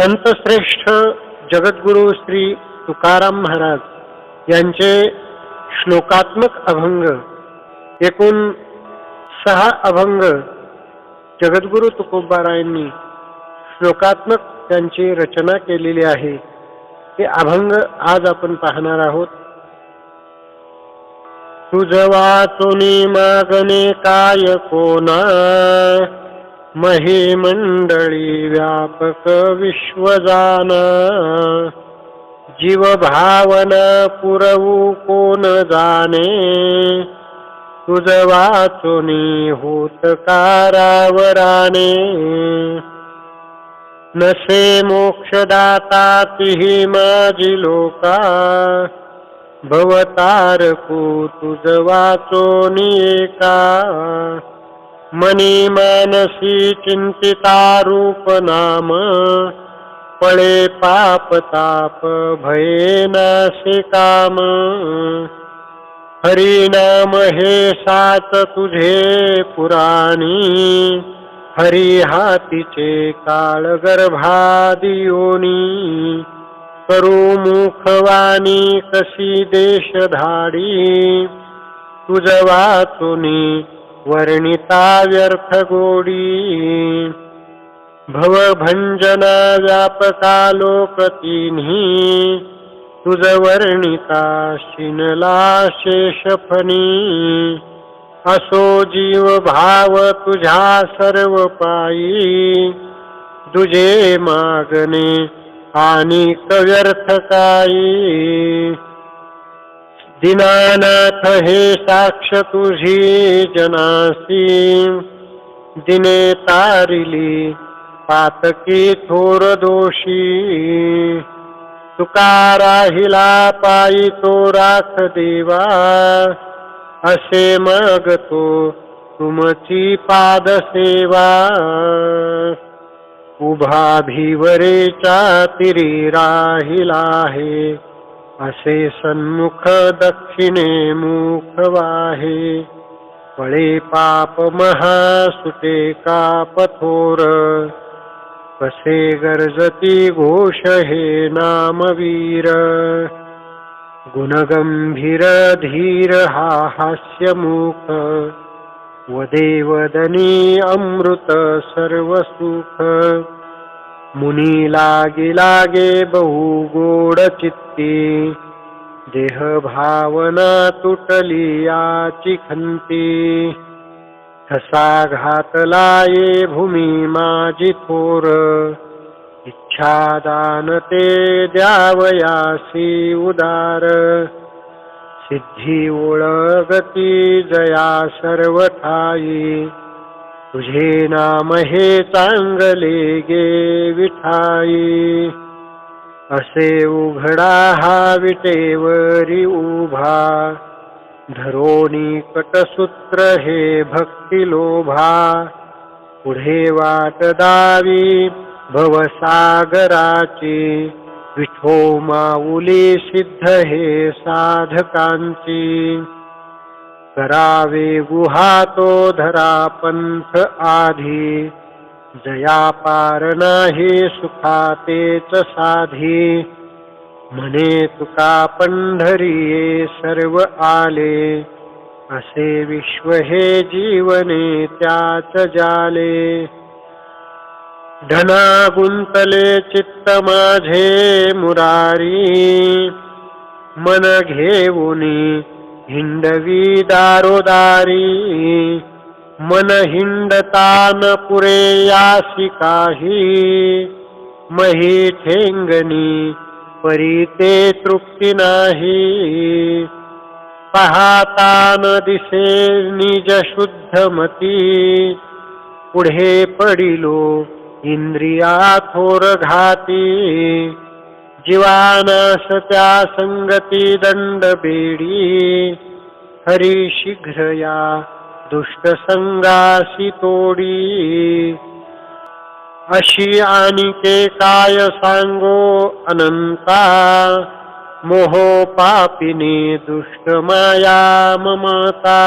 संतश्रेष्ठ जगद्गुरु श्री तुकाराम महाराज यांचे श्लोकात्मक अभंग एकूण सहा अभंग जगद्गुरु तुकोबारायांनी श्लोकात्मक त्यांची रचना केलेली आहे. ते अभंग आज आपण पाहणार आहोत. तुझ वाचोनी मागणे काय कोणा? मही मंडळी व्यापक विश्वदान जीव भावना पुरवू कोण जाणे? तुझ वाचुनी होत कारावराने। नसे मोक्षदाता तिही माझी लोका। भवतारकू तुझ वाचोनी एका। मनी मानसी चिंतिता रूप नाम पळे पाप ताप भये नाशे काम। हरिनाम हे सात तुझे पुराणी हरी हातीचे काळ गर्भादियोनी करू मुखवाणी कशी देश धाडी तुझ वाचुनी वर्णिता व्यर्थ गोडी भवभंजना व्यापका लोकतिन्ही तुझ वर्णिता शिनला शेषफणी असो जीव भाव तुझ्या सर्व पायी तुझे मागणे आणि व्यर्थ काही दिनानाथ हे साक्ष तुझी जनासी. दिने तारिली पातकी थोर दोषी. तुका राहिला पायी तो राख देवा. असे मग तो तुमची पादसेवा उभा भिवरेच्या तिरी राहिला आहे. असे सन्मुख दक्षिणे मुख वाहे पळे पाप महासुटे का पथोर कसे गरजती घोष हे नामवीर. गुणगंभीर धीर हा हास्यमुख वदे वदनी अमृत सर्व सुख मुनी लागे लागे बहु गोड चित्ती देह भावना तुटली याची खंती. ठसा घातला ये भूमी माझी थोर. इच्छा दान ते द्यावयासी उदार. सिद्धी ओळगती जया सर्व ठाई तुझे नाम हे चांगले गे विठाई. असे उघडा हा विटेवरी उभा. धरोनी कटसूत्र हे भक्ती लोभा. पुढे वाट दावी भवसागराची. विठो माऊली सिद्ध हे साधकांची. करावे गुहा तो धरा पंथ आधी. जया पार नाही सुखातेच साधी. म्हणे तुका पंढरी सर्व आले. असे विश्व हे जीवने त्याच जाले. धना गुंतले चित्त माझे मुरारी. मन घेऊनी हिंडवी दारोदारी मन हिंडतान पुरे यासी काही मही ठेंगणी परी ते तृप्ती नाही. पाहतान दिसे निज शुद्ध मती पुढे पडिलो इंद्रिया थोर घाती. जीवानास त्या संगती दंड बेडी हरी शीघ्र या दुष्ट संगासी तोडी अशी आणिके काय सांगो अनंता मोहो पापिनी दुष्ट माया ममता।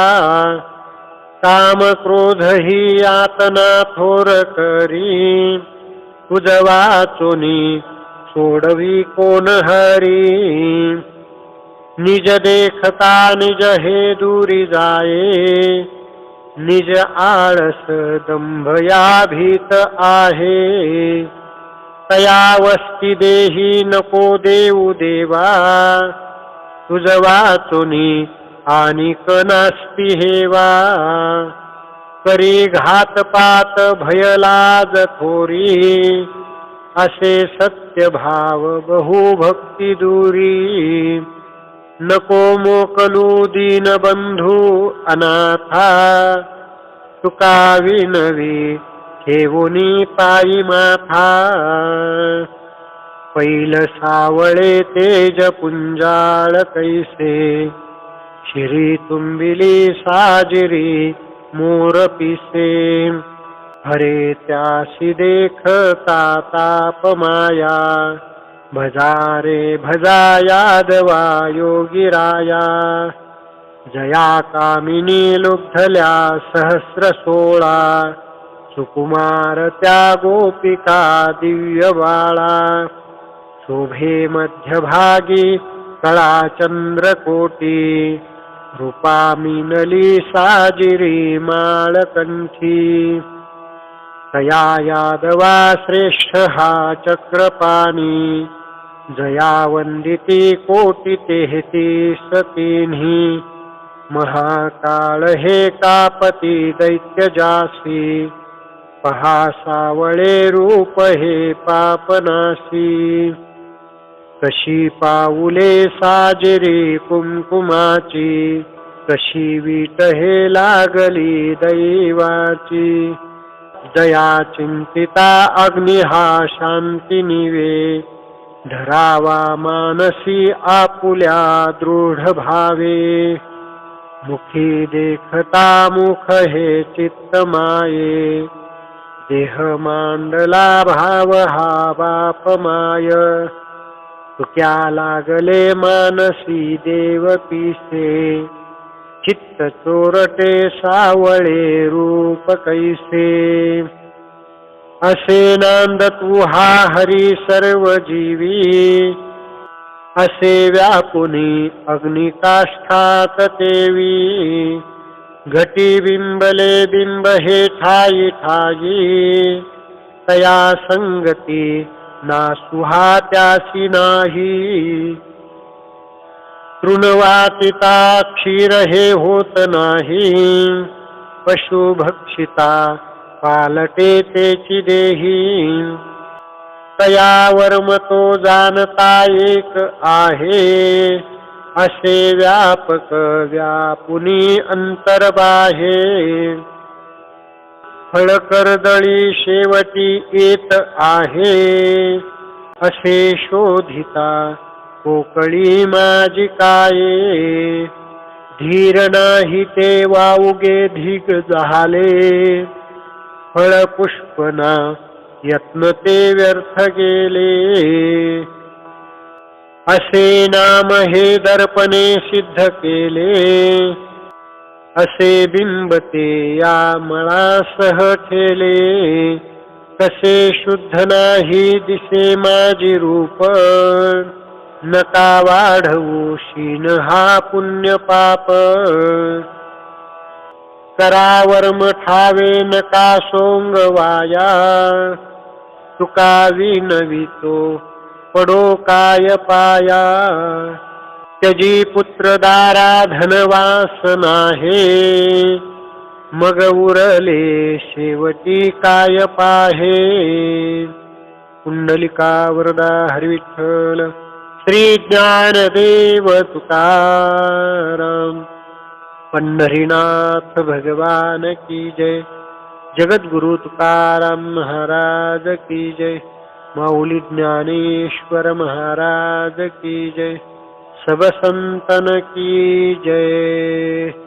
काम क्रोध ही यातना थोर करी तुझ वाचोनी सोडवी कोण हरी? निज देखता निज हे दूरी जाये। निज आळस दंभ या भीत आहे। तया वस्ती देही नको देऊ देवा। तुझ वाचुनी आणि कनास्ती हेवा। करी घातपात भयलाज थोरी। असे सत्य भाव बहुभक्ती दूरी। नको मोकलू दीन बंधू अनाथा। तुका विनवी ठेवूनी पायी माथा। पैल सावळे तेज पुंजाळ कैसे। शिरी तुंबिली साजिरी मोर पिसे। हरे त्याशी देखता ताप माया भजारे भजा यादवा योगिराया जया कामिनी लुब्धल्या सहस्र सोळा सुकुमार त्या गोपिका दिव्य बाळा। शोभे मध्यभागी कळा चंद्रकोटी रूपा मिनली साजिरी माळकंठी। तया यादवा श्रेष्ठ हा चक्रपाणी। जया वंदिती कोटी तेहती तिन्ही महाकाळ हे कापती दैत्य जासी पहा सावळे रूप हे पापनासी कशी पाऊले साजरी कुमकुमाची। कशी वीट हे लागली दैवाची। जया चिंतिता अग्नि हा शांती निवे। धरावा मानसी आपुल्या दृढ भावे। मुखी देखता मुख हे चित्त माये। देह मांडला भाव हा बाप माय। तुक्या लागले मानसी देव पिसे। चित्त चोरटे सावळे रूप कैसे? असे नांद तू हा हरी सर्व जीवी. असे व्यापुनी अग्निकाष्ठात देवी घटी बिंबले बिंब हे ठाई ठाई. तया संगती ना सुहा त्यासी नाही. तृणवातिता क्षीर हे होत नाही. पशु भक्षिता पालटे तेची देही. तयावर तो जाणता एक आहे. असे व्यापक व्यापुनी अंतर्बाहे फळकरदळी शेवटी येत आहे. असे शोधिता पोकळी माझी काये धीर नाही ते वाऊगे धिक झाले. फळ पुष्पना यत्न ते व्यर्थ गेले. असे नाम हे दर्पणे सिद्ध केले. असे बिंबते या मळासह ठेले. कसे शुद्ध नाही दिसे माझी रूप नका वाढवू शीन हा पुण्य पाप करावर्म ठावे नका सोंग वाया. तुका विनवितो पडो काय पाया. त्यजी पुत्र दारा धनवास नाहे मग उरले शेवटी काय पाहे. कुंडलिका वरदा हरविठ्ठल. श्री ज्ञानदेव तुकाराम पंढरीनाथ भगवान की जय। जगद्गुरु तुकाराम महाराज की जय। माऊली ज्ञानेश्वर महाराज की जय। सब संतन की जय।